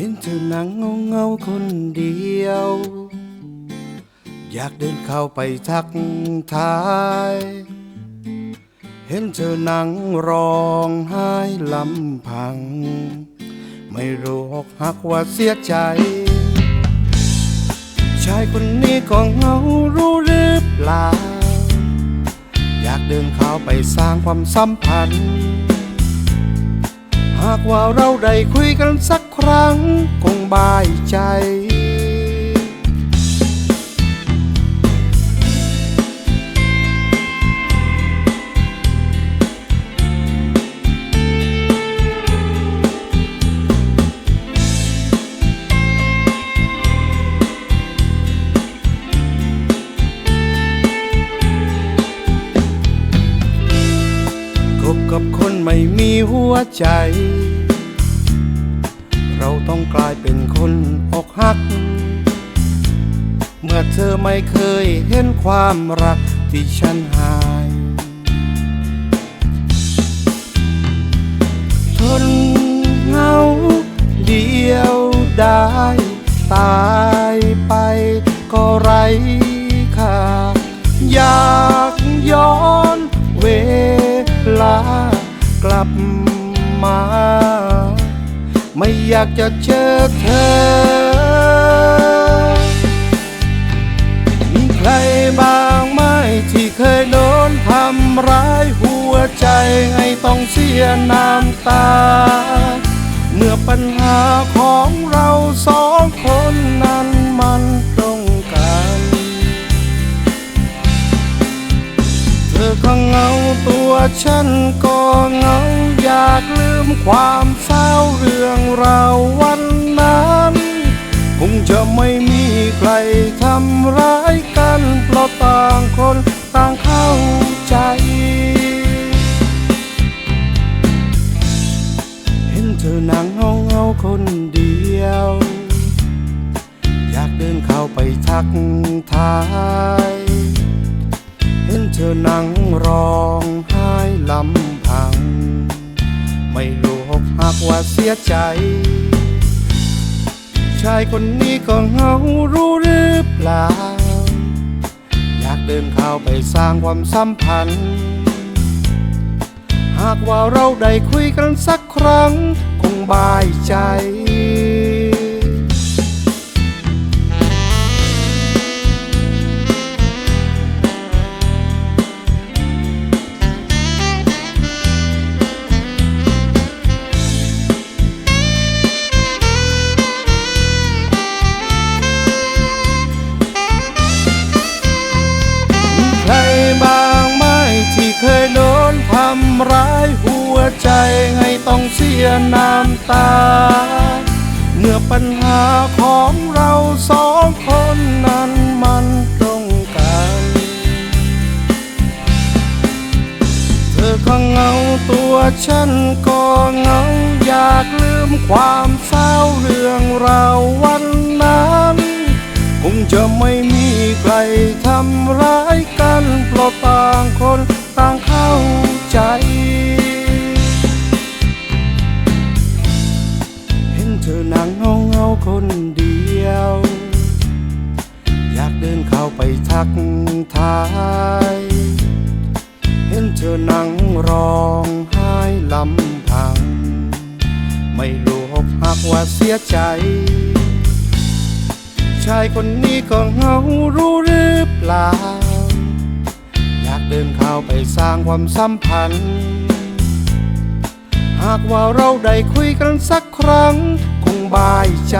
เห็นเธอนั่งเงาเงาคนเดียว อยากเดินเข้าไปทักทาย เห็นเธอนั่งร้องไห้ลำพัง ไม่รู้อกหักว่าเสียใจ ชายคนนี้ก็เงารู้หรือเปล่า อยากเดินเข้าไปสร้างความสัมพันธ์ หากว่าเราได้คุยกันสักครั้ง บายใจ คบกับคนไม่มีหัวใจ ต้องกลายเป็นคนอกหัก เมื่อเธอไม่เคยเห็นความรักที่ฉันหาย ทนเหงาเดียวได้ตายไปก็ไรค่าอยากย้อนเวลากลับมา อยากจะเจอเธอ มีใครบ้างไหมที่เคยโดนทำร้ายหัวใจให้ต้องเสียน้ำตา เมื่อปัญหาของเราสองคนนั้นมันตรงกัน เธอก็เงาตัวฉันก็เงา อยากลืมความเศร้าเรื่องราววันนั้น คงจะไม่มีใครทำร้ายกันเพราะต่างคนต่างเข้าใจ เห็นเธอนั่งเงาเงาคนเดียว อยากเดินเข้าไปทักทายเห็นเธอนั่งร้องไห้ลำพัง ไม่รู้หกหักว่าเสียใจ ชายคนนี้ก็เหงารู้หรือเปล่า อยากเดินเข้าไปสร้างความสัมพันธ์ หากว่าเราได้คุยกันสักครั้ง คงบายใจำร้ายหัวใจให้ต้องเสียน้ำตา เมื่อปัญหาของเราสองคนนั้นมันตรงกัน เธอก็เหงาตัวฉันก็เหงาอยากลืมความเศร้าเรื่องราววันนั้นคงจะไม่มีใครทำร้ายกันเพราะต่างคน คนเดียว อยากเดินเข้าไปทักทาย เห็นเธอนั่งร้องไห้ลำพัง ไม่รู้หกหักว่าเสียใจ ชายคนนี้ก็เหงารู้หรือเปล่า อยากเดินเข้าไปสร้างความสัมพันธ์ หากว่าเราได้คุยกันสักครั้ง คงบายใจ